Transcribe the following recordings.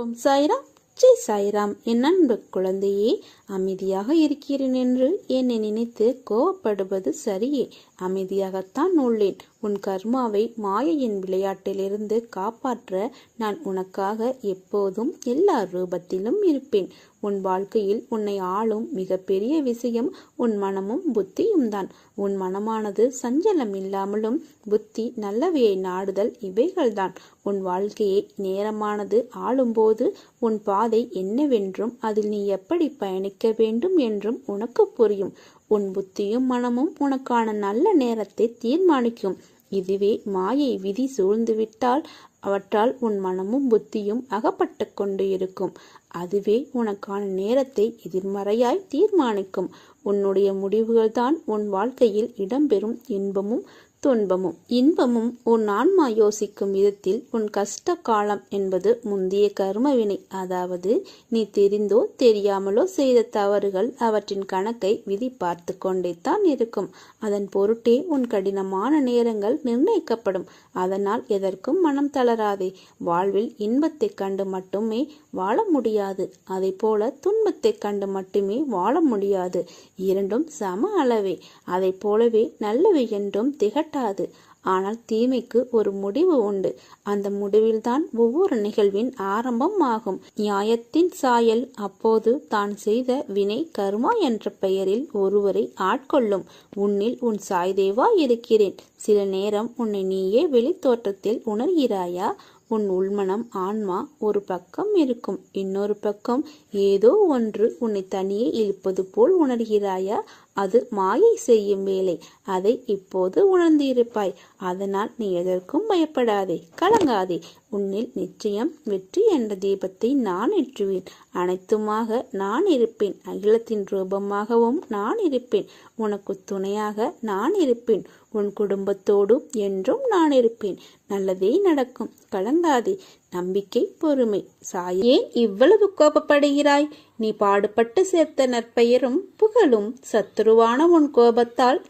ஓம் சாய்ராம். ஜெய் சாய்ராம். என் அன்பு குழந்தையே அமைதியாக இருக்கிறேன் என்று என்னை நினைத்து கோவப்படுவது சரியே. அமைதியாகத்தான் உள்ளேன். உன் கர்மாவை மாயையின் விளையாட்டிலிருந்து காப்பாற்ற நான் உனக்காக எப்போதும் எல்லா ரூபத்திலும் இருப்பேன். உன் வாழ்க்கையில் உன்னை ஆளும் மிகப்பெரிய விஷயம் உன் மனமும் புத்தியும் தான். உன் மனமானது சஞ்சலம் இல்லாமலும் புத்தி நல்லவையை நாடுதல் இவைகள்தான். உன் வாழ்க்கையை நேரமானது ஆளும்போது உன் பாதை என்னவென்றும் அதில் நீ எப்படி பயணிக்க வேண்டும் என்றும் உனக்கு புரியும். உன் புத்தியும் மனமும் உனக்கான நல்ல நேரத்தை தீர்மானிக்கும். இதுவே மாயை விதி சூழ்ந்துவிட்டால் அவற்றால் உன் மனமும் புத்தியும் அகப்பட்டு கொண்டு இருக்கும். அதுவே உனக்கான நேரத்தை எதிர்மறையாய் தீர்மானிக்கும். உன்னுடைய முடிவுகள்தான் உன் வாழ்க்கையில் இடம்பெறும் இன்பமும் துன்பமும் இன்பமும் உன் ஆன்மா யோசிக்கும் விதத்தில் உன் கஷ்ட காலம் என்பது முந்தைய கர்மவினை. அதாவது நீ தெரிந்தோ தெரியாமலோ செய்த தவறுகள் அவற்றின் கணக்கை விதி பார்த்து கொண்டே தான் இருக்கும். அதன் பொருட்டே உன் கடினமான நேரங்கள் நிர்ணயிக்கப்படும். அதனால் எதற்கும் மனம் தளராதே. வாழ்வில் இன்பத்தை கண்டு மட்டுமே வாழ முடியாது. அதை போல துன்பத்தை கண்டு மட்டுமே வாழ முடியாது. இரண்டும் சம அளவே. அதை போலவே நல்லவை என்றும் கட்டாது. ஆனால் தீமைக்கு ஒரு முடிவு உண்டு. அந்த முடிவில்தான் ஒவ்வொரு நிகழ்வின் ஆரம்பம் ஆகும். நியாயத்தின் சாயல் அப்போது தான் செய்த வினை கர்மா என்ற பெயரில் ஒருவரை ஆட்கொள்ளும். உன்னில் உன் சாய்தேவா இருக்கிறேன். சில நேரம் உன்னை நீயே வெளித்தோற்றத்தில் உணர்கிறாயா? உன் உள்மனம் ஆன்மா ஒரு பக்கம் இருக்கும். இன்னொரு பக்கம் ஏதோ ஒன்று உன்னை தனியே இழுப்பது போல் உணர்கிறாயா? அது மாயை செய்யும் வேலை. அதை இப்போது உணர்ந்திருப்பாய். அதனால் நீ எதற்கும் பயப்படாதே. கலங்காதே. உன்னில் நிச்சயம் வெற்றி என்ற தீபத்தை நான் ஏற்றுவேன். அனைத்துமாக நான் இருப்பேன். அகிலத்தின் ரூபமாகவும் நான் இருப்பேன். உனக்கு துணையாக நான் இருப்பேன். உன் குடும்பத்தோடும் என்றும் நான் இருப்பேன். நல்லதே நடக்கும். கலங்காதே. நம்பிக்கை பொறுமை. சாயே ஏன் இவ்வளவு கோபப்படுகிறாய்? நீ பாடுபட்டு சேர்த்த நற்பெயரும் புகழும் சத்துருவான உன் கோபத்தால்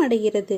அடைகிறது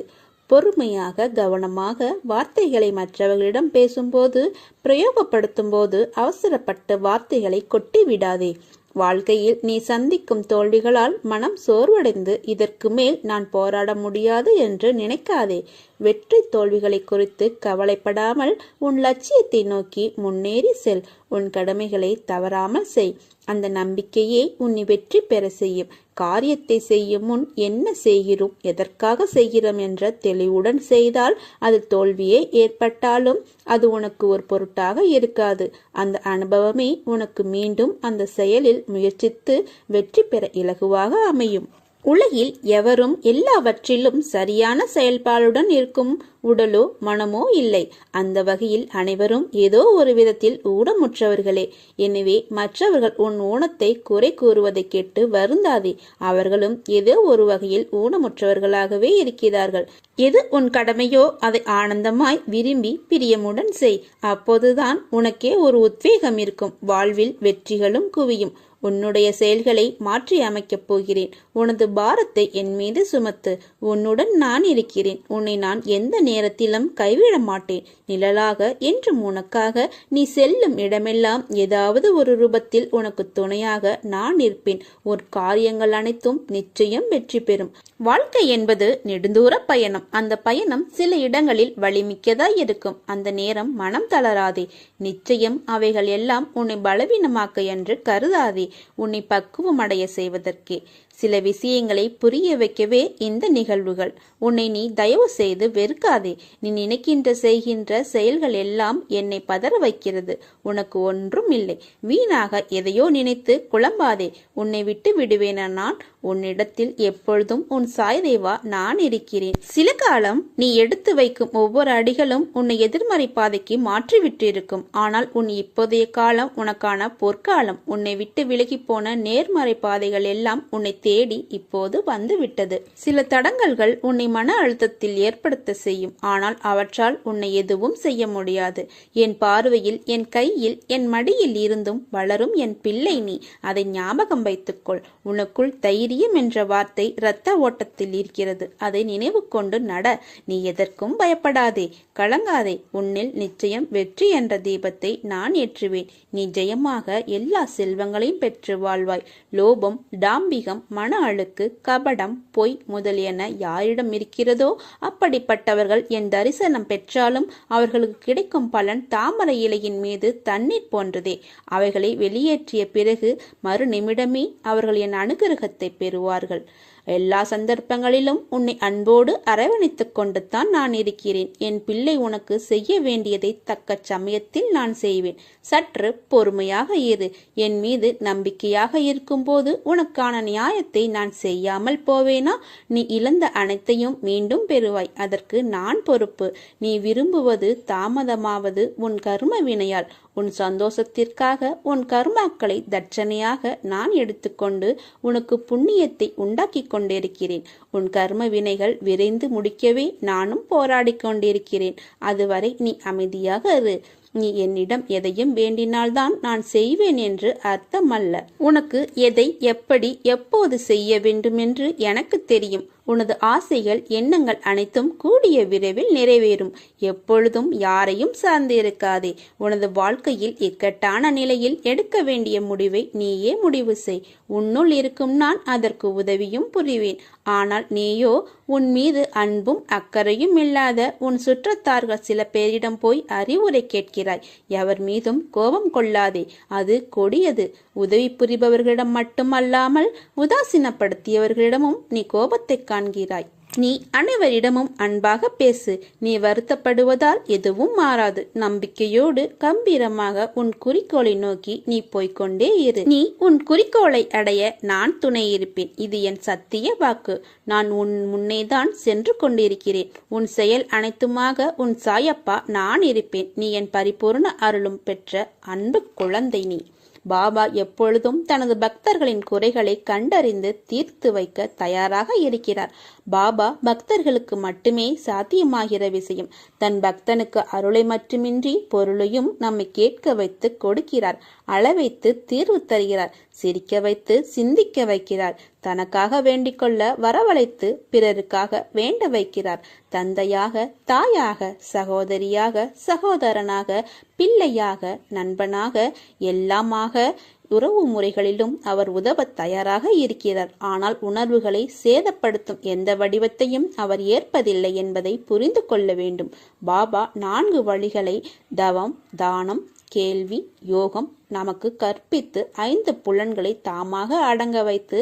பொறுமையாக கவனமாக வார்த்தைகளை மற்றவர்களிடம் பேசும்போது பிரயோகப்படுத்தும் போது அவசரப்பட்டு வார்த்தைகளை கொட்டி விடாதே வாழ்க்கையில் நீ சந்திக்கும் தோல்விகளால் மனம் சோர்வடைந்து இதற்கு மேல் நான் போராட முடியாது என்று நினைக்காதே. வெற்றி தோல்விகளை குறித்து கவலைப்படாமல் உன் லட்சியத்தை நோக்கி முன்னேறி செல். உன் கடமைகளை தவறாமல் செய். அந்த நம்பிக்கையே உன்னை வெற்றி பெற செய்யும். காரியத்தை செய்யும் முன் என்ன செய்கிறோம்? எதற்காக செய்கிறோம் என்ற தெளிவுடன் செய்தால் அது தோல்வியே ஏற்பட்டாலும் அது உனக்கு ஒரு பொருட்டாக இருக்காது. அந்த அனுபவமே உனக்கு மீண்டும் அந்த செயலில் முயற்சித்து வெற்றி பெற இலகுவாக அமையும். உலகில் எவரும் எல்லாவற்றிலும் சரியான செயல்பாடுடன் இருக்கும் உடலோ மனமோ இல்லை. அந்த வகையில் அனைவரும் ஏதோ ஒரு விதத்தில் ஊனமுற்றவர்களே. எனவே மற்றவர்கள் உன் ஊனத்தை குறை கூறுவதை கேட்டு வருந்தாதே. அவர்களும் ஏதோ ஒரு வகையில் ஊனமுற்றவர்களாகவே இருக்கிறார்கள். எது உன் கடமையோ அதை ஆனந்தமாய் விரும்பி பிரியமுடன் செய். அப்போதுதான் உனக்கே ஒரு உத்வேகம் இருக்கும். வாழ்வில் வெற்றிகளும் குவியும். உன்னுடைய செயல்களை மாற்றி அமைக்கப் போகிறேன். உனது பாரத்தை என் மீது சுமத்து. உன்னுடன் நான் இருக்கிறேன். உன்னை நான் எந்த நேரத்திலும் கைவிட மாட்டேன். நிழலாக என்றும் உனக்காக நீ செல்லும் இடமெல்லாம் ஏதாவது ஒரு ரூபத்தில் உனக்கு துணையாக நான் இருப்பேன் ஒரு காரியங்கள் அனைத்தும் நிச்சயம் வெற்றி பெறும். வாழ்க்கை என்பது நெடுந்தூர பயணம். அந்த பயணம் சில இடங்களில் வலிமிக்கதாய் இருக்கும். அந்த நேரம் மனம் தளராதே. நிச்சயம் அவைகள் எல்லாம் உன்னை பலவீனமாக்க என்று கருதாதே. உன்னை பக்குவமடைய செய்வதற்கே. சில விஷயங்களை புரிய வைக்கவே இந்த நிகழ்வுகள். உன்னை நீ தயவு செய்து வெறுக்காதே. நீ நினைக்கின்ற செய்கின்ற செயல்கள் எல்லாம் என்னை பதற வைக்கிறது. உனக்கு ஒன்றும் இல்லை. வீணாக எதையோ நினைத்து குழம்பாதே. உன்னை விட்டு விடுவேன நான்? உன்னிடத்தில் எப்பொழுதும் உன் சாய்தேவா நான் இருக்கிறேன். சில காலம் நீ எடுத்து வைக்கும் ஒவ்வொரு அடிகளும் உன்னை எதிர்மறை பாதைக்கு மாற்றிவிட்டிருக்கும். ஆனால் உன் இப்போதைய காலம் உனக்கான பொற்காலம். உன்னை விட்டு விலகி போன நேர்மறை பாதைகள் எல்லாம் உன்னை தேடி இப்போது வந்துவிட்டது. சில தடங்கல்கள் உன்னை மன அழுத்தத்தில் ஏற்படுத்த செய்யும். ஆனால் அவற்றால் உன்னை எதுவும் செய்ய முடியாது. என் பார்வையில் என் கையில் என் மடியில் இருந்தும் வளரும் என் பிள்ளை நீ. அதை ஞாபகம் வைத்துக்கொள். உனக்குள் தைரியம் என்ற வார்த்தை இரத்த ஓட்டத்தில் இருக்கிறது. அதை நினைவு கொண்டு நட. நீ எதற்கும் பயப்படாதே. கலங்காதே. உன்னில் நிச்சயம் வெற்றி என்ற தீபத்தை நான் ஏற்றுவேன். நீ ஜெயமாக எல்லா செல்வங்களையும் பெற்று வாழ்வாய். லோபம் டாம்பிகம் மன அழுக்கு கபடம் பொய் முதலியன யாரிடம் இருக்கிறதோ அப்படிப்பட்டவர்கள் என் தரிசனம் பெற்றாலும் அவர்களுக்கு கிடைக்கும் பலன் தாமரை இலையின் மீது தண்ணீர் போன்றதே. அவைகளை வெளியேற்றிய பிறகு மறு நிமிடமே அவர்கள் என் அனுகிரகத்தை பெறுவார்கள். எல்லா சந்தர்ப்பங்களிலும் உன்னை அன்போடு அரவணைத்துக் கொண்டுத்தான் நான் இருக்கிறேன். என் பிள்ளை உனக்கு செய்ய வேண்டியதை தக்க சமயத்தில் நான் செய்வேன். சற்று பொறுமையாக இரு. என் மீது நம்பிக்கையாக இருக்கும்போது உனக்கான நியாயத்தை நான் செய்யாமல் போவேனா? நீ இழந்த அனைத்தையும் மீண்டும் பெறுவாய். அதற்கு நான் பொறுப்பு. நீ விரும்புவது தாமதமாவது உன் கர்ம வினையால். உன் சந்தோஷத்திற்காக உன் கர்மாக்களை தட்சணையாக நான் எடுத்துக்கொண்டு உனக்கு புண்ணியத்தை உண்டாக்கி கொண்டிருக்கிறேன். உன் கர்ம வினைகள் விரைந்து முடிக்கவே நானும் போராடி கொண்டிருக்கிறேன். அதுவரை நீ அமைதியாக இரு. நீ என்னிடம் எதையும் வேண்டினால்தான் நான் செய்வேன் என்று அர்த்தமல்ல. உனக்கு எதை எப்படி எப்போது செய்ய வேண்டுமென்று எனக்கு தெரியும். உனது ஆசைகள் எண்ணங்கள் அனைத்தும் கூடிய விரைவில் நிறைவேறும். எப்பொழுதும் யாரையும் சார்ந்திருக்காதே. உனது வாழ்க்கையில் இக்கட்டான நிலையில் எடுக்க வேண்டிய முடிவை நீயே முடிவு செய். உன்னுள் இருக்கும் நான் அதற்கு உதவியும் புரிவேன். ஆனால் நீயோ உன் மீது அன்பும் அக்கறையும் இல்லாத உன் சுற்றத்தார்கள் சில பேரிடம் போய் அறிவுரை கேட்கிறாய். எவர் மீதும் கோபம் கொள்ளாதே. அது கொடியது. உதவி புரிபவர்களிடம் மட்டுமல்லாமல் உதாசீனப்படுத்தியவர்களிடமும் நீ கோபத்தை காண்கிறாய். நீ அனைவரிடமும் அன்பாக பேசு. நீ வருத்தப்படுவதால் எதுவும் மாறாது. நம்பிக்கையோடு கம்பீரமாக உன் குறிக்கோளை நோக்கி நீ போய்க்கொண்டே இரு. நீ உன் குறிக்கோளை அடைய நான் துணை இருப்பேன். இது என் சத்திய வாக்கு. நான் உன் முன்னேதான் சென்று கொண்டிருக்கிறேன். உன் செயல் அனைத்துமாக உன் சாயப்பா நான் இருப்பேன். நீ என் பரிபூர்ண அருளும் பெற்ற அன்பு குழந்தை நீ. பாபா எப்பொழுதும் தனது பக்தர்களின் குறைகளை கண்டறிந்து தீர்த்து வைக்க தயாராக இருக்கிறார். பாபா பக்தர்களுக்கு மட்டுமே சாத்தியமாகிற விஷயம். தன் பக்தனுக்கு அருளை மட்டுமின்றி பொருளையும் நம்மை கேட்க வைத்து கொடுக்கிறார். அளவைத்து தீர்வு தருகிறார். சிரிக்க வைத்து சிந்திக்க வைக்கிறார். தனக்காக வேண்டிக்கொள்ள வரவழைத்து பிறருக்காக வேண்ட வைக்கிறார். தந்தையாக தாயாக சகோதரியாக சகோதரனாக பிள்ளையாக நண்பனாக எல்லாமாக உறவு முறைகளிலும் அவர் உதவ தயாராக இருக்கிறார். ஆனால் உணர்வுகளை சேதப்படுத்தும் எந்த வடிவத்தையும் அவர் ஏற்பதில்லை என்பதை புரிந்து கொள்ள வேண்டும். பாபா நான்கு வழிகளை தவம் தானம் கேள்வி யோகம் நமக்கு கற்பித்து ஐந்து புலன்களை தாமாக அடங்க வைத்து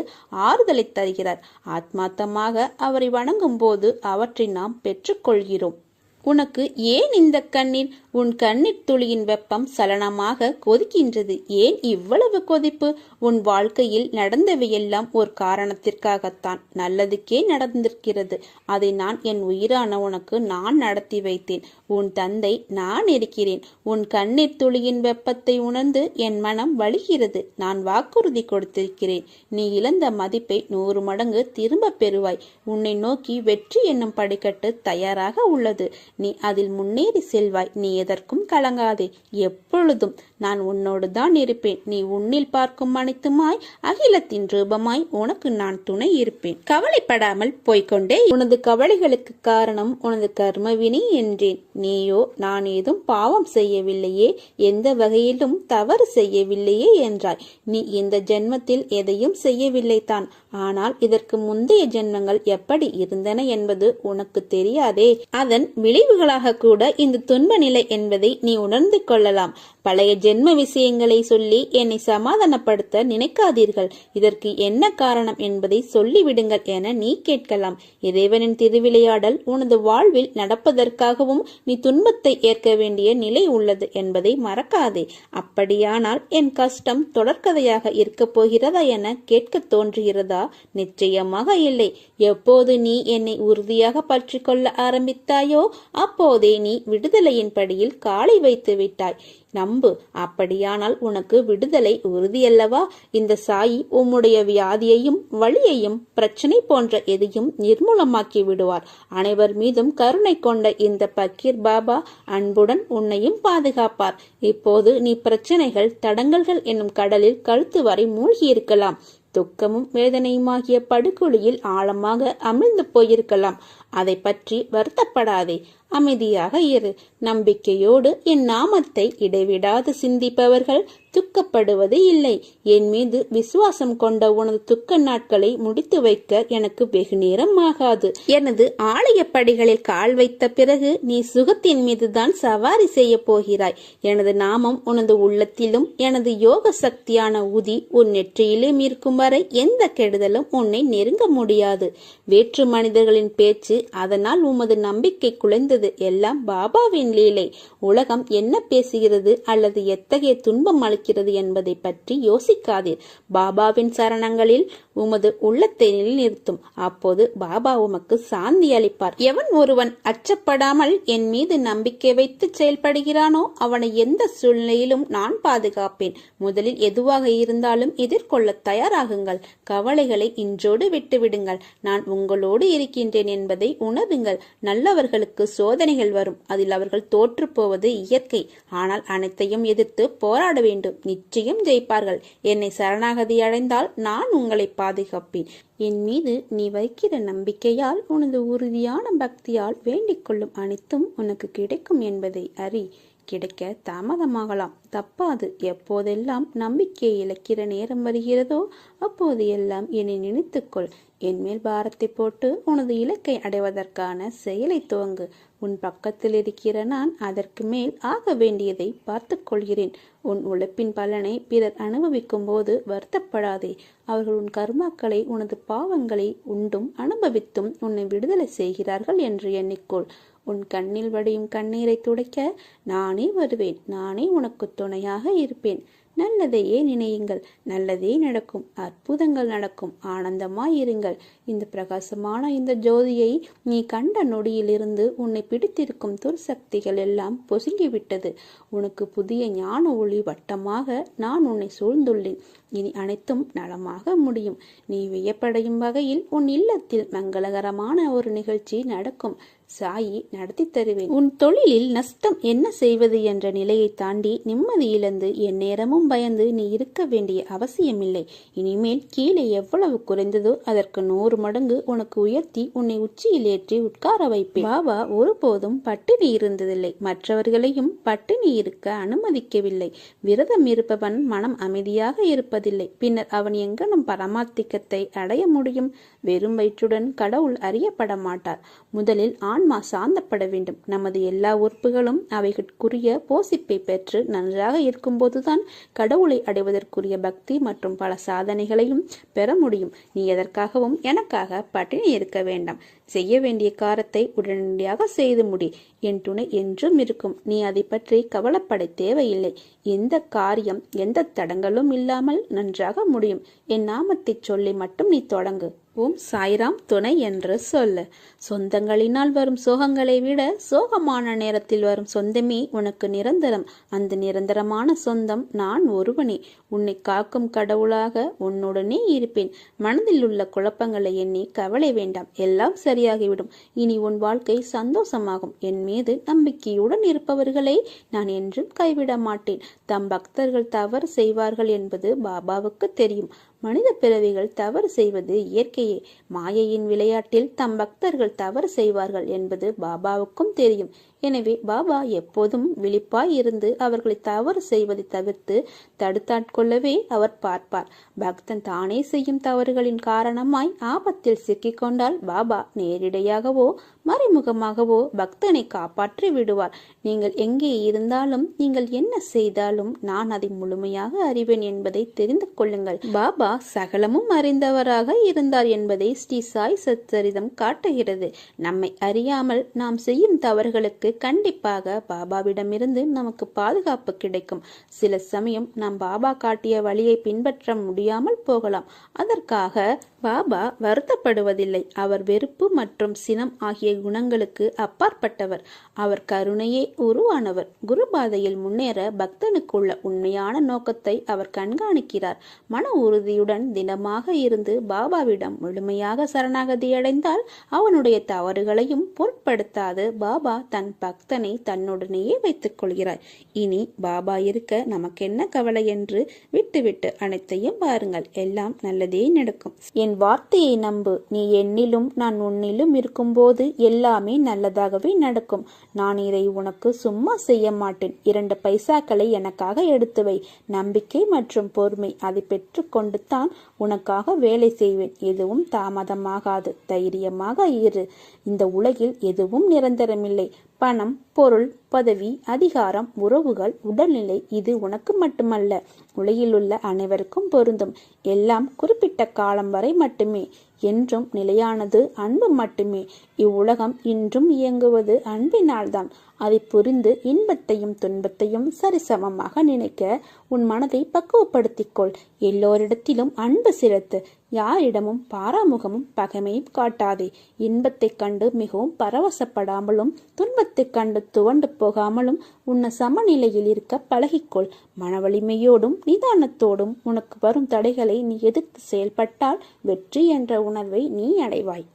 ஆறுதலை தருகிறார். ஆத்மாத்தமாக அவரை வணங்கும் போது அவற்றை நாம் பெற்றுக்கொள்கிறோம். உனக்கு ஏன் இந்த கண்ணீர் உன் கண்ணீர் துளியின் வெப்பம் சலனமாக கொதிக்கின்றது? ஏன் இவ்வளவு கொதிப்பு? உன் வாழ்க்கையில் நடந்தவையெல்லாம் ஒரு காரணத்திற்காகத்தான். நல்லதுக்கே நடந்திருக்கிறது. அதை நான் என் உயிரான உனக்கு நான் நடத்தி வைத்தேன். உன் தந்தை நான் இருக்கிறேன். உன் கண்ணீர் துளியின் வெப்பத்தை உணர்ந்து என் மனம் வலிகிறது நான் வாக்குறுதி கொடுத்திருக்கிறேன். நீ இழந்த மதிப்பை நூறு மடங்கு திரும்ப பெறுவாய். உன்னை நோக்கி வெற்றி என்னும் படிக்கட்டு தயாராக உள்ளது. நீ அதில் முன்னேறி செல்வாய் நீ எதற்கும் கலங்காதே. எப்பொழுதும் நான் உன்னோடு தான் இருப்பேன். நீ உன்னில் பார்க்கும் அனைத்துமாய் அகிலத்தின் ரூபமாய் உனக்கு நான் துணை இருப்பேன். கவலைப்படாமல் போய்கொண்டே உனது கவலைகளுக்கு காரணம் உனது கர்மவினி என்றேன். நீயோ நான் ஏதும் பாவம் செய்யவில்லையே. எந்த வகையிலும் தவறு செய்யவில்லையே என்றாய். நீ இந்த ஜென்மத்தில் எதையும் செய்யவில்லை தான். ஆனால் இதற்கு முந்தைய ஜென்மங்கள் எப்படி இருந்தன என்பது உனக்கு தெரியாதே. அதன் விளைவுகளாக கூட இந்த துன்ப நிலை என்பதை நீ உணர்ந்து கொள்ளலாம். பழைய ஜென்ம விஷயங்களை சொல்லி என்னை சமாதானப்படுத்த நினைக்காதீர்கள். இதற்கு என்ன காரணம் என்பதை சொல்லிவிடுங்கள் என நீ கேட்கலாம். இறைவனின் திருவிளையாடல் உனது வாழ்வில் நடப்பதற்காகவும் நீ துன்பத்தை ஏற்க வேண்டிய நிலை உள்ளது என்பதை மறக்காதே. அப்படியானால் என் கஷ்டம் தொடர்கதையாக இருக்கப் போகிறதா என கேட்க தோன்றுகிறதா? நிச்சயமாக இல்லை. எப்போது நீ என்னை உறுதியாக பற்றி கொள்ள ஆரம்பித்தாயோ அப்போதே நீ விடுதலையின் படியில் காலை வைத்து விட்டாய் நம் நம்பு அப்படியானால் உனக்கு விடுதலை உறுதியல்லவா? இந்த சாயி உம்முடைய வியாதியையும் வலியையும் பிரச்சனை போன்ற எதையும் நிர்மூலமாக்கி விடுவார். அனைவர் மீதும் கருணை கொண்ட இந்த பக்கீர் பாபா அன்புடன் உன்னையும் பாதுகாப்பார். இப்போது நீ பிரச்சனைகள் தடங்கல்கள் என்னும் கடலில் கழுத்து வரை மூழ்கியிருக்கலாம். துக்கமும் வேதனையுமாகிய படுகொலியில் ஆழமாக அமிழ்ந்து போயிருக்கலாம். அதை பற்றி வருத்தப்படாதே. அமைதியாக இரு. நம்பிக்கையோடு என் நாமத்தை இடைவிடாது சிந்திப்பவர்கள் துக்கப்படுவது இல்லை. என் மீது விசுவாசம் கொண்ட உனது துக்க நாட்களை முடித்து வைக்க எனக்கு வெகு நேரம் ஆகாது. எனது ஆலய படிகளில் கால் வைத்த பிறகு நீ சுகத்தின் மீதுதான் சவாரி செய்ய போகிறாய். எனது நாமம் உனது உள்ளத்திலும் எனது யோக சக்தியான உதி உன் நெற்றியிலும் இருக்கும் வரை எந்த கெடுதலும் உன்னை நெருங்க முடியாது. வேற்று மனிதர்களின் பேச்சு அதனால் உமது நம்பிக்கை குலைந்தது. எல்லாம் பாபாவின் லீலை. உலகம் என்ன பேசுகிறது அல்லது எத்தகைய துன்பம் இருக்கிறது என்பதை பற்றி யோசிக்காதீர். பாபாவின் சரணங்களில் உமது உள்ளத்தை நிலைநிறுத்தும். அப்போது பாபா உமக்கு சாந்தி அளிப்பார். எவன் ஒருவன் அச்சப்படாமல் என் மீது நம்பிக்கை வைத்து செயல்படுகிறானோ அவனை எந்த சூழ்நிலையிலும் நான் பாதுகாப்பேன். முதலில் எதுவாக இருந்தாலும் எதிர்கொள்ள தயாராகுங்கள். கவலைகளை இன்றோடு விட்டுவிடுங்கள். நான் உங்களோடு இருக்கின்றேன் என்பதை உணருங்கள். நல்லவர்களுக்கு சோதனைகள் வரும். அதில் அவர்கள் தோற்று போவது இயற்கை. ஆனால் அனைத்தையும் எதிர்த்து போராட வேண்டும். நிச்சயம் ஜெயிப்பார்கள். என்னை சரணாகதி அடைந்தால் நான் உங்களை பாதுகாப்பேன். என் மீது நீ வைக்கிற நம்பிக்கையால் உனது உறுதியான பக்தியால் வேண்டிக் கொள்ளும் அனைத்தும் உனக்கு கிடைக்கும் என்பதை அறி. கிடைக்க தாமதமாகலாம். தப்பாது. எப்போதெல்லாம் நம்பிக்கையை இழக்கிற நேரம் வருகிறதோ அப்போது எல்லாம் என்னை நினைத்துக்கொள். என் மேல் பாரத்தை போட்டு உனது இலக்கை அடைவதற்கான செயலை துவங்கு. உன் பக்கத்தில் இருக்கிற நான் அதற்கு மேல் ஆக வேண்டியதை பார்த்து கொள்கிறேன். உன் உழைப்பின் பலனை பிறர் அனுபவிக்கும் போது வருத்தப்படாதே. அவர்கள் உன் கர்மாக்களை உனது பாவங்களை உண்டும் அனுபவித்தும் உன்னை விடுதலை செய்கிறார்கள் என்று எண்ணிக்கொள். உன் கண்ணில் வடியும் கண்ணீரை துடைக்க நானே வருவேன். நானே உனக்கு துணையாக இருப்பேன். நல்லதையே நினையுங்கள். நல்லதே நடக்கும். அற்புதங்கள் நடக்கும். ஆனந்தமாய் இருங்கள் இந்த பிரகாசமான இந்த ஜோதியை நீ கண்ட நொடியிலிருந்து உன்னை பிடித்திருக்கும் துர்சக்திகள் எல்லாம் பொசுங்கிவிட்டது. உனக்கு புதிய ஞான ஒளி வட்டமாக நான் உன்னை சூழ்ந்துள்ளேன். இனி அனைத்தும் நலமாக முடியும். நீ வியப்படையும் வகையில் உன் இல்லத்தில் மங்களகரமான ஒரு நிகழ்ச்சி நடக்கும். சாயி நடத்தி தருவேன். உன் தொழிலில் நஷ்டம் என்ன செய்வது என்ற நிலையை தாண்டி நிம்மதி இழந்து என் நேரமும் பயந்து நீ இருக்க வேண்டிய அவசியமில்லை. இனிமேல் கீழே எவ்வளவு குறைந்ததோ அதற்கு நூறு மடங்கு உனக்கு உயர்த்தி உன்னை உச்சியில் ஏற்றி உட்கார வைப்பேன். பாபா ஒருபோதும் பட்டினி இருந்ததில்லை. மற்றவர்களையும் பட்டினி இருக்க அனுமதிக்கவில்லை. விரதம் இருப்பவன் மனம் அமைதியாக இருப்பதில்லை. பின்னர் அவன் எங்கனும் பரமாத்திக்கத்தை அடைய முடியும். வெறும் வயிற்றுடன் கடவுள் அறியப்பட மாட்டார். முதலில் ஆன்மா சாந்தப்பட வேண்டும். நமது எல்லா உறுப்புகளும் அவைகளுக்குரிய போசிப்பை பெற்று நன்றாக இருக்கும்போதுதான் கடவுளை அடைவதற்குரிய பக்தி மற்றும் பல சாதனைகளையும் பெற முடியும். நீ எதற்காகவும் எனக்காக பட்டினி இருக்க வேண்டாம். செய்ய வேண்டிய காரத்தை உடனடியாக செய்து முடி. என் துணை என்றும் இருக்கும். நீ அதை பற்றி கவலைப்பட தேவையில்லை. எந்த காரியம் எந்த தடங்களும் இல்லாமல் நன்றாக முடியும். என் நாமத்தைச் சொல்லி மட்டும் நீ தொடங்கு. ஓம் சாய்ராம் துணை என்று சொல்லு. சொந்தங்களினால் வரும் சோகங்களை விட சோகமான நேரத்தில் வரும் சொந்தமே உனக்கு நிரந்தரம். அந்த நிரந்தரமான சொந்தம் நான் ஒருவனே. உன்னை காக்கும் கடவுளாக உன்னுடனே இருப்பேன். மனதில் உள்ள குழப்பங்களை எண்ணி கவலை வேண்டாம். எல்லாம் சரியாகிவிடும். இனி உன் வாழ்க்கை சந்தோஷமாகும். என் மீது நம்பிக்கையுடன் இருப்பவர்களை நான் என்றும் கைவிட மாட்டேன் தம் பக்தர்கள் தவறு செய்வார்கள் என்பது பாபாவுக்கு தெரியும். மனித பிறவிகள் தவறு செய்வது இயற்கையே. மாயையின் விளையாட்டில் தம் பக்தர்கள் தவறு செய்வார்கள் என்பது பாபாவுக்கும் தெரியும். எனவே பாபா எப்போதும் விழிப்பாய் இருந்து அவர்களை தவறு செய்வதை தவிர்த்து தடுத்தாட்கொள்ளவே அவர் பார்ப்பார். பக்தன் தானே செய்யும் தவறுகளின் காரணமாய் ஆபத்தில் சிக்கிக்கொண்டால் பாபா நேரிடையாகவோ மறைமுகமாகவோ பக்தனை காப்பாற்றி விடுவார். நீங்கள் எங்கே இருந்தாலும் நீங்கள் என்ன செய்தாலும் நான் அதை முழுமையாக அறிவேன் என்பதை தெரிந்து கொள்ளுங்கள். பாபா சகலமும் அறிந்தவராக இருந்தார் என்பதை ஸ்ரீ சாய் சச்சரிதம் காட்டுகிறது. நம்மை அறியாமல் நாம் செய்யும் தவறுகளுக்கு கண்டிப்பாக பாபாவிடமிருந்து நமக்கு பாதுகாப்பு கிடைக்கும். சில சமயம் நாம் பாபா காட்டிய வழியை பின்பற்ற முடியாமல் போகலாம். அதற்காக பாபா வருத்தப்படுவதில்லை. அவர் வெறுப்பு மற்றும் சினம் ஆகிய குணங்களுக்கு அப்பாற்பட்டவர். அவர் கருணையே உருவானவர். குருபாதையில் முன்னேற பக்தனுக்குள்ள உண்மையான நோக்கத்தை அவர் கண்காணிக்கிறார். மன உறுதியுடன் தினமாக இருந்து பாபாவிடம் முழுமையாக சரணாகதி அடைந்தால் அவனுடைய தவறுகளையும் பொருட்படுத்தாது பாபா தன் பக்தனை தன்னுடனேயே வைத்துக் கொள்கிறார். இனி பாபா இருக்க நமக்கென்ன கவலை என்று விட்டுவிட்டு அனைத்தையும் பாருங்கள். எல்லாம் நல்லதே நடக்கும். என் வார்த்தையை நம்பு. நீ என்னிலும் நான் உன்னிலும் இருக்கும்போது எல்லாமே நல்லதாகவே நடக்கும். நான் இதை உனக்கு சும்மா செய்ய மாட்டேன். இரண்டு பைசாக்களை எனக்காக எடுத்து வை நம்பிக்கை மற்றும் பொறுமை அதை பெற்றுக்கொண்டு தான் உனக்காக வேலை செய்வேன். எதுவும் தாமதமாகாது. தைரியமாக இரு. இந்த உலகில் எதுவும் நிரந்தரமில்லை. பணம் பொருள் பதவி அதிகாரம் உறவுகள் உடல்நிலை இது உனக்கு மட்டுமல்ல. உலகிலுள்ள அனைவருக்கும் பொருந்தும். எல்லாம் குறிப்பிட்ட காலம் வரை மட்டுமே. என்றும் நிலையானது அன்பு மட்டுமே. இவ்வுலகம் இன்றும் இயங்குவது அன்பினால்தான். அதை புரிந்து இன்பத்தையும் துன்பத்தையும் சரிசமமாக நினைக்க உன் மனதை பக்குவப்படுத்திக்கொள். எல்லோரிடத்திலும் அன்பு செலுத்து யாரிடமும் பாராமுகமும் பகைமையும் காட்டாதே. இன்பத்தைக் கண்டு மிகவும் பரவசப்படாமலும் துன்பத்தைக் கண்டு துவண்டு போகாமலும் உன்னை சமநிலையில் இருக்க பழகிக்கொள். மனவலிமையோடும் நிதானத்தோடும் உனக்கு வரும் தடைகளை நீ எதிர்த்து செயல்பட்டால் வெற்றி என்ற உணர்வை நீ அடைவாய்.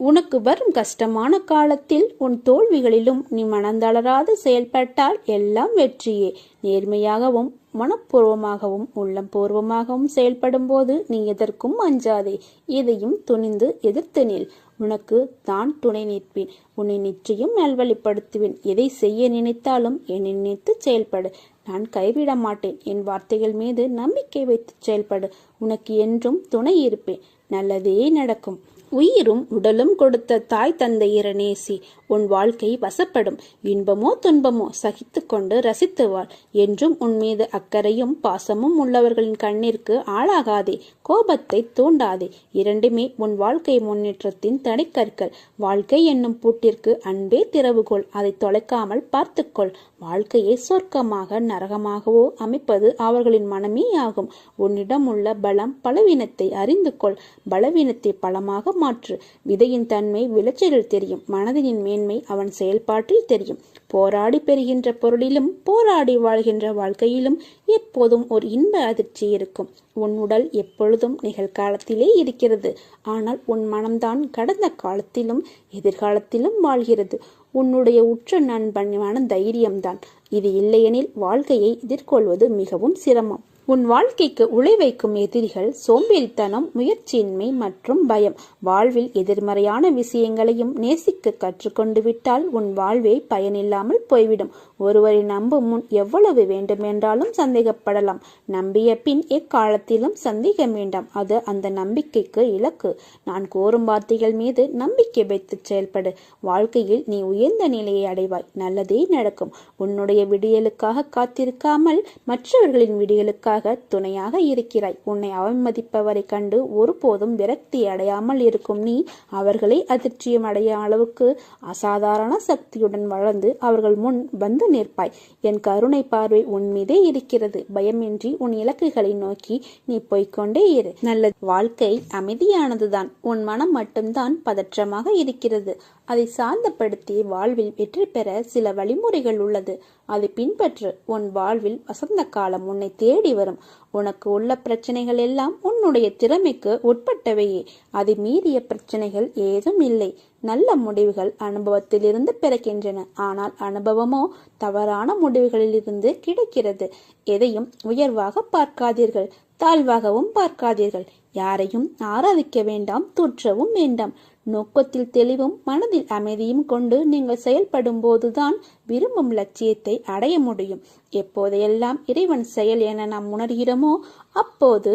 உனக்கு வரும் கஷ்டமான காலத்தில் உன் தோல்விகளிலும் நீ மனந்தளராது செயல்பட்டால் எல்லாம் வெற்றியே. நேர்மையாகவும் மனப்பூர்வமாகவும் உள்ளம் பூர்வமாகவும் செயல்படும் போது நீ எதற்கும் அஞ்சாதே. எதையும் துணிந்து எதிர்த்து நில். உனக்கு தான் துணை நிற்பேன். உன்னை நிச்சயம் நல்வழிப்படுத்துவேன். எதை செய்ய நினைத்தாலும் என்னை நினைத்து செயல்படு. நான் கைவிட மாட்டேன் என் வார்த்தைகள் மீது நம்பிக்கை வைத்து செயல்படு. உனக்கு என்றும் துணை இருப்பேன். நல்லதே நடக்கும். உயிரும் உடலும் கொடுத்த தாய் தந்தையர நேசி உன் வாழ்க்கை வசப்படும். இன்பமோ துன்பமோ சகித்து கொண்டு ரசித்து வாழ் என்றும் உன் மீது அக்கறையும் பாசமும் உள்ளவர்களின் கண்ணிற்கு ஆளாகாதே கோபத்தை தூண்டாதே. இரண்டுமே உன் வாழ்க்கை முன்னேற்றத்தின் தடைக்கற்கள் வாழ்க்கை என்னும் பூட்டிற்கு அன்பே திறவுகோள். அதை தொலைக்காமல் பார்த்துக்கொள். வாழ்க்கையை சொர்க்கமாக நரகமாகவோ அமைப்பது அவர்களின் மனமே ஆகும். உன்னிடம் உள்ள பலம் பலவீனத்தை அறிந்து கொள் பலவீனத்தை பலமாக மாற்று. விதையின் தன்மை விளைச்சலில் தெரியும். மனதின் மேன்மை அவன் செயல்பாட்டில் தெரியும். போராடி பெறுகின்ற பொருளிலும் போராடி வாழ்கின்ற வாழ்க்கையிலும் எப்போதும் ஒரு இன்ப அதிர்ச்சி இருக்கும். உன் உடல் எப்பொழுதும் நிகழ்காலத்திலே இருக்கிறது. ஆனால் உன் மனம்தான் கடந்த காலத்திலும் எதிர்காலத்திலும் வாழ்கிறது. உன்னுடைய உற்ற நண்பன் மன தைரியம்தான். இது இல்லையெனில் வாழ்க்கையை எதிர்கொள்வது மிகவும் சிரமம். உன் வாழ்க்கைக்கு உழைவைக்கும் எதிரிகள் சோம்பேறித்தனம் முயற்சியின்மை மற்றும் பயம். வாழ்வில் எதிர்மறையான விஷயங்களையும் நேசிக்க கற்றுக்கொண்டு விட்டால் உன் வாழ்வே பயனில்லாமல் போய்விடும். ஒருவரை நம்பும் முன் எவ்வளவு வேண்டுமென்றாலும் சந்தேகப்படலாம். நம்பிய பின் எக்காலத்திலும் சந்தேகம் வேண்டாம். அது அந்த நம்பிக்கைக்கு இலக்கு. நான் கோரும் வார்த்தைகள் மீது நம்பிக்கை வைத்து செயல்படு. வாழ்க்கையில் நீ உயர்ந்த நிலையை அடைவாய். நல்லதே நடக்கும். உன்னுடைய விடியலுக்காக காத்திருக்காமல் மற்றவர்களின் விடியலுக்காக துணையாக இருக்கிறாய். உன்னை அவமதிப்பவரை கண்டு ஒருபோதும் விரக்தி அடையாமல் இருக்கும் நீ அவர்களை அதிர்ச்சியம் அடைய அளவுக்கு அசாதாரண சக்தியுடன் வளர்ந்து அவர்கள் முன் வந்து நிற்பாய். என் கருணை பார்வை உன் மீதே இருக்கிறது. பயமின்றி உன் இலக்குகளை நோக்கி நீ போய்க்கொண்டே இரு. நல்ல வாழ்க்கை அமைதியானதுதான். உன் மனம் மட்டும்தான் பதற்றமாக இருக்கிறது. அதை சாந்தப்படுத்தி வாழ்வில் வெற்றி பெற சில வழிமுறைகள் உள்ளது. அதை பின்பற்று. உன் வாழ்வில் வசந்த காலம் உன்னை தேடி வரும். உனக்கு உள்ள பிரச்சனைகள் எல்லாம் உன்னுடைய திறமைக்கு உட்பட்டவையே. அதை மீறிய பிரச்சனைகள் ஏதும் இல்லை. நல்ல முடிவுகள் அனுபவத்திலிருந்து பிறக்கின்றன. ஆனால் அனுபவமோ தவறான முடிவுகளிலிருந்து கிடைக்கிறது. எதையும் உயர்வாக பார்க்காதீர்கள். தாழ்வாகவும் பார்க்காதீர்கள். யாரையும் ஆராதிக்க வேண்டாம். தூற்றவும் வேண்டாம். நோக்கத்தில் தெளிவும் மனதில் அமைதியும் கொண்டு நீங்கள் செயல்படும் போதுதான் விரும்பும் லட்சியத்தை அடைய முடியும். எப்போதையெல்லாம் இறைவன் செயல் என நாம் உணர்கிறோமோ அப்போது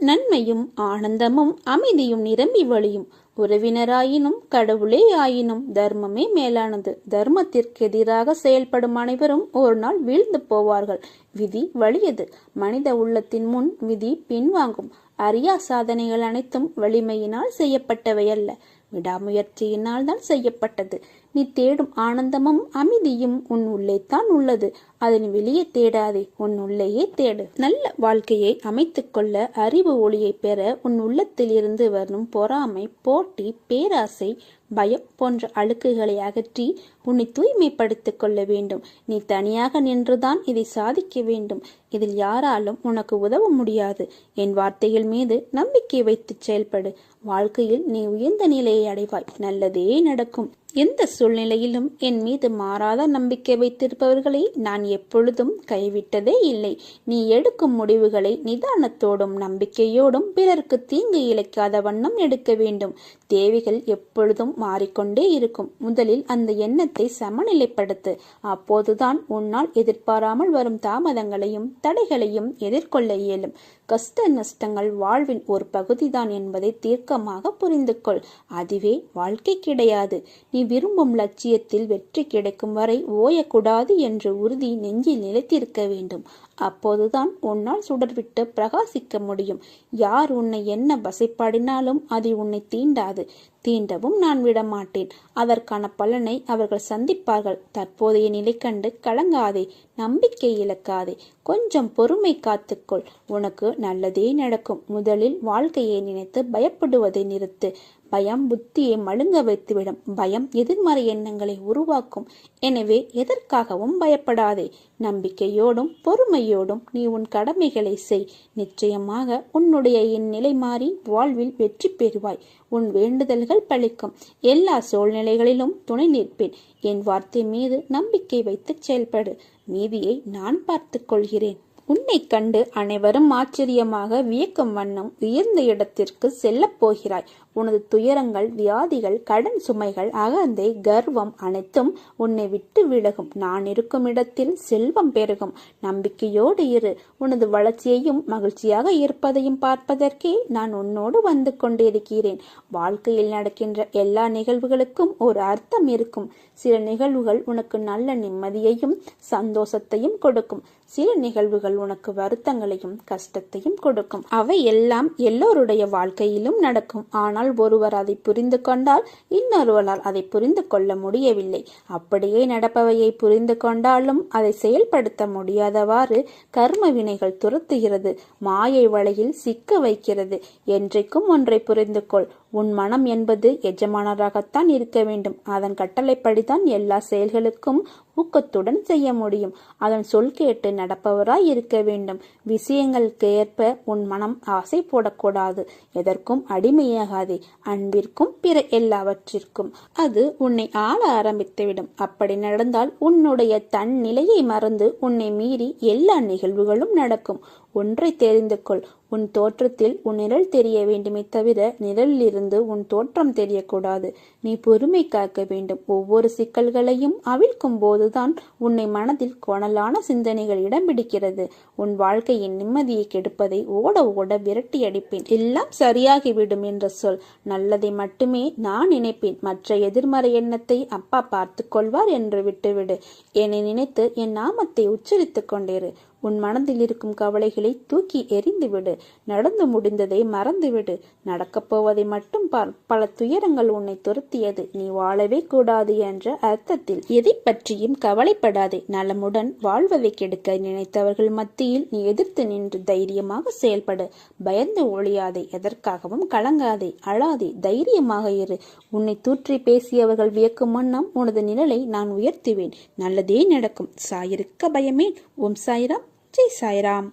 நன்மையும் ஆனந்தமும் அமைதியும் நிரம்பி வழியும். உறவினராயினும் கடவுளே ஆயினும் தர்மமே மேலானது. தர்மத்திற்கு எதிராக செயல்படும் அனைவரும் ஒரு நாள் வீழ்ந்து போவார்கள். விதி வலியது. மனித உள்ளத்தின் முன் விதி பின்வாங்கும். அரியா சாதனைகள் அனைத்தும் வலிமையினால் செய்யப்பட்டவை அல்ல விடாமுயற்சியினால் தான் செய்யப்பட்டது. நீ தேடும் ஆனந்தமும் அமைதியும் உன் உள்ளே தான் உள்ளது. அதனை வெளியே தேடாதே உன் உள்ளேயே தேடு. நல்ல வாழ்க்கையை அமைத்துக் கொள்ள அறிவு ஒளியை பெற உன் உள்ளத்தில் இருந்து வரும் பொறாமை போட்டி பேராசை பயம் போன்ற அழுக்குகளை அகற்றி உன்னை தூய்மைப்படுத்திக் கொள்ள வேண்டும். நீ தனியாக நின்றுதான் இதை சாதிக்க வேண்டும். இதில் யாராலும் உனக்கு உதவ முடியாது. என் வார்த்தைகள் மீது நம்பிக்கை வைத்து செயல்படு. வாழ்க்கையில் நீ உயர்ந்த நிலையை அடைவாய். நல்லதே நடக்கும். எந்த சூழ்நிலையிலும் என் மீது மாறாத நம்பிக்கை வைத்திருப்பவர்களை நான் எப்பொழுதும் கைவிட்டதே இல்லை. நீ எடுக்கும் முடிவுகளை நிதானத்தோடும் நம்பிக்கையோடும் பிறருக்கு தீங்கு இழைக்காத வண்ணம் எடுக்க வேண்டும். தேவைகள் எப்பொழுதும் மாறிக்கொண்டே இருக்கும். முதலில் அந்த எண்ணத்தை சமநிலைப்படுத்து. அப்போதுதான் உன்னால் எதிர்பாராமல் வரும் தாமதங்களையும் தடைகளையும் எதிர்கொள்ள இயலும். கஷ்ட நஷ்டங்கள் வாழ்வின் ஒரு பகுதிதான் என்பதை தீர்க்கமாக புரிந்து கொள் அதுவே வாழ்க்கை கிடையாது. நீ விரும்பும் லட்சியத்தில் வெற்றி கிடைக்கும் வரை ஓயக்கூடாது என்ற உறுதி நெஞ்சில் நிலைத்திருக்க வேண்டும். அப்போதுதான் உன்னால் சுடர்விட்டு பிரகாசிக்க முடியும். யார் உன்னை என்ன வசைப்பாடினாலும் அது உன்னை தீண்டாது. தீண்டவும் நான் விடமாட்டேன். அதற்கான பலனை அவர்கள் சந்திப்பார்கள். தற்போதைய நிலை கண்டு கலங்காதே. நம்பிக்கை இழக்காதே. கொஞ்சம் பொறுமை காத்துக்கொள். உனக்கு நல்லதே நடக்கும். முதலில் வாழ்க்கையை நினைத்து பயப்படுவதை நிறுத்து. பயம் புத்தியை மழுங்க வைத்துவிடும். பயம் எதிர்மறை எண்ணங்களை உருவாக்கும். எனவே எதற்காகவும் பயப்படாதே. நம்பிக்கையோடும் பொறுமையோடும் நீ உன் கடமைகளை செய். நிச்சயமாக உன்னுடைய இந்நிலை மாறி வாழ்வில் வெற்றி பெறுவாய். உன் வேண்டுதல்கள் பழிக்கும். எல்லா சூழ்நிலைகளிலும் துணை நிற்பேன். என் வார்த்தை மீது நம்பிக்கை வைத்து செயல்படு. மீதியை நான் பார்த்துக் கொள்கிறேன். உன்னை கண்டு அனைவரும் ஆச்சரியமாக வியக்கும் வண்ணம் உயர்ந்த இடத்திற்கு செல்லப் போகிறாய். உனது துயரங்கள் வியாதிகள் கடன் சுமைகள் அகந்தை கர்வம் அனைத்தும் உன்னை விட்டு விலகும். நான் இருக்கும் இடத்தில் செல்வம் பெருகும். நம்பிக்கையோடு இரு. உனது வளர்ச்சியையும் மகிழ்ச்சியாக இருப்பதையும் பார்ப்பதற்கே நான் உன்னோடு வந்து கொண்டிருக்கிறேன். வாழ்க்கையில் நடக்கின்ற எல்லா நிகழ்வுகளுக்கும் ஒரு அர்த்தம் இருக்கும். சில நிகழ்வுகள் உனக்கு நல்ல நிம்மதியையும் சந்தோஷத்தையும் கொடுக்கும். சில நிகழ்வுகள் உனக்கு வருத்தங்களையும் கஷ்டத்தையும் கொடுக்கும். அவை எல்லாம் எல்லோருடைய வாழ்க்கையிலும் நடக்கும். ஆனால் ஆனால் ஒருவர் அதை புரிந்து கொண்டால் இன்னொருவரால் அதை புரிந்து கொள்ள முடியவில்லை. அப்படியே நடப்பவையை புரிந்து கொண்டாலும் அதை செயல்படுத்த முடியாதவாறு கர்ம வினைகள் துரத்துகிறது. மாயை வலையில் சிக்க வைக்கிறது. என்றைக்கும் ஒன்றை புரிந்து கொள் உன் மனம் என்பது எஜமானராகத்தான் இருக்க வேண்டும். அதன் கட்டளைப்படிதான் எல்லா செயல்களுக்கும் ஊக்கத்துடன் செய்ய முடியும். அதன் சொல் கேட்டு நடப்பவராய் இருக்க வேண்டும். விஷயங்களுக்கு ஏற்ப உன் மனம் ஆசை போடக்கூடாது. எதற்கும் அடிமையாகாதே. அன்பிற்கும் பிற எல்லாவற்றிற்கும். அது உன்னை ஆள ஆரம்பித்துவிடும். அப்படி நடந்தால் உன்னுடைய தன் நிலையை மறந்து உன்னை மீறி எல்லா நிகழ்வுகளும் நடக்கும். ஒன்றை தெரிந்து கொள். உன் தோற்றத்தில் உன் நிழல் தெரிய வேண்டுமே தவிர நிழலிலிருந்து உன் தோற்றம் தெரியக்கூடாது. நீ பொறுமை காக்க வேண்டும். ஒவ்வொரு சிக்கல்களையும் அவிழ்க்கும் போதுதான் உன்னை மனதில் கோணலான சிந்தனைகள் இடம் பிடிக்கிறது. உன் வாழ்க்கையின் நிம்மதியை கெடுப்பதை ஓட ஓட விரட்டி அடிப்பேன். எல்லாம் சரியாகிவிடும் என்ற சொல். நல்லதை மட்டுமே நான் நினைப்பேன். மற்ற எதிர்மறை எண்ணத்தை அப்பா பார்த்து கொள்வார் என்று விட்டுவிடு. என்னை நினைத்து என் நாமத்தை உச்சரித்துக் கொண்டேரு. உன் மனதில் இருக்கும் கவலைகளை தூக்கி எறிந்துவிடு. நடந்து முடிந்ததை மறந்துவிடு. நடக்கப் போவதை மட்டும் பார். பல துயரங்கள் உன்னை துரத்தியது. நீ வாழவே கூடாது என்ற அர்த்தத்தில் எதை பற்றியும் கவலைப்படாதே. நலமுடன் வாழ்வதை கெடுக்க நினைத்தவர்கள் மத்தியில் நீ எதிர்த்து நின்று தைரியமாக செயல்படு. பயந்து ஒழியாதே. எதற்காகவும் கலங்காதே. அழாதே. தைரியமாக இரு. உன்னை தூற்றி பேசியவர்கள் வியக்கும் வண்ணம் உனது நிழலை நான் உயர்த்துவேன். நல்லதே நடக்கும். சாயிருக்க பயமே ஓம் சாய்ராம். ஜெய் சாய்ராம்.